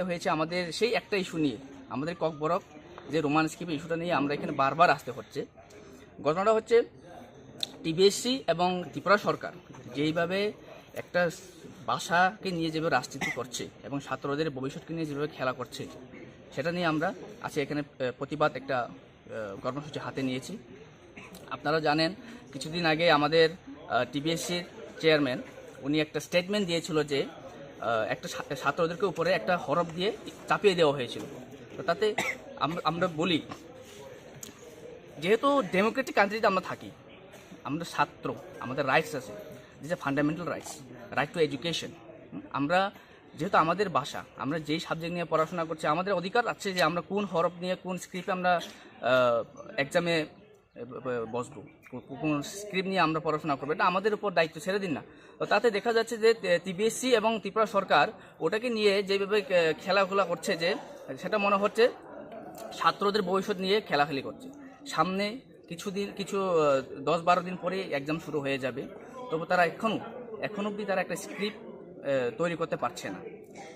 আসতে হয়েছে আমাদের সেই একটা ইস্যু নিয়ে। আমাদের ককবরক যে রোমান স্কিপ ইস্যুটা নিয়ে আমরা এখানে বারবার আসতে হচ্ছে। ঘটনাটা হচ্ছে টিবিএসসি এবং ত্রিপুরা সরকার যেইভাবে একটা ভাষাকে নিয়ে যেভাবে রাজনীতি করছে এবং ছাত্রদের ভবিষ্যৎকে নিয়ে যেভাবে খেলা করছে, সেটা নিয়ে আমরা আজকে এখানে প্রতিবাদ একটা কর্মসূচি হাতে নিয়েছি। আপনারা জানেন, কিছুদিন আগে আমাদের টিবিএসসির চেয়ারম্যান উনি একটা স্টেটমেন্ট দিয়েছিল যে একটা ছাত্রদেরকে উপরে একটা হরফ দিয়ে চাপিয়ে দেওয়া হয়েছিল। তো তাতে আমরা বলি, যেহেতু ডেমোক্রেটিক কান্ট্রিতে আমরা থাকি আমাদের ছাত্র, আমাদের রাইটস আছে। যে fundamental rights right to education আমরা যেহেতু আমাদের ভাষা, আমরা যেই সাবজেক্ট নিয়ে পড়াশোনা করছি, আমাদের অধিকার আছে যে আমরা কোন হরফ নিয়ে কোন স্ক্রিপ্টে আমরা এক্সামে বসবো কোনো স্ক্রিপ্ট নিয়ে আমরা পড়াশোনা করব। এটা আমাদের উপর দায়িত্ব, ছেড়ে দিন না। তো তাতে দেখা যাচ্ছে যে টিবিএসসি এবং ত্রিপুরা সরকার ওটাকে নিয়ে যেভাবে খেলাধুলা করছে যে সেটা মনে হচ্ছে ছাত্রদের ভবিষ্যৎ নিয়ে খেলাখেলি করছে সামনে কিছুদিন কিছু দশ বারো দিন পরে এক্সাম শুরু হয়ে যাবে তবু তারা এখনও এখন অবধি তারা একটা স্ক্রিপ্ট তৈরি করতে পারছে না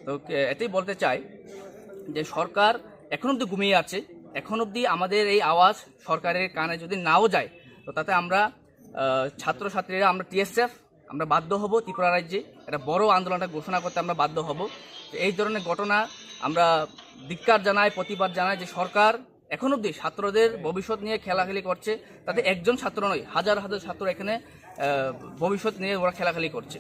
তো এটাই বলতে চাই যে সরকার এখন অবধি ঘুমিয়ে আছে এখন অবধি আমাদের এই আওয়াজ সরকারের কানে যদি নাও যায় তো তাতে আমরা আহ, ছাত্রছাত্রীরা আমরা টিএসএফ আমরা বাধ্য হব ত্রিপুরা রাজ্যে। একটা বড় আন্দোলনটা ঘোষণা করতে আমরা বাধ্য হব। এই ধরনের ঘটনা আমরা ধিক্কার জানাই প্রতিবাদ জানাই যে সরকার এখন অবধি ছাত্রদের ভবিষ্যৎ নিয়ে খেলাখেলি করছে। তাতে একজন ছাত্র নয় হাজার হাজার ছাত্র এখানে ভবিষ্যৎ নিয়ে ওরা খেলাখেলি করছে।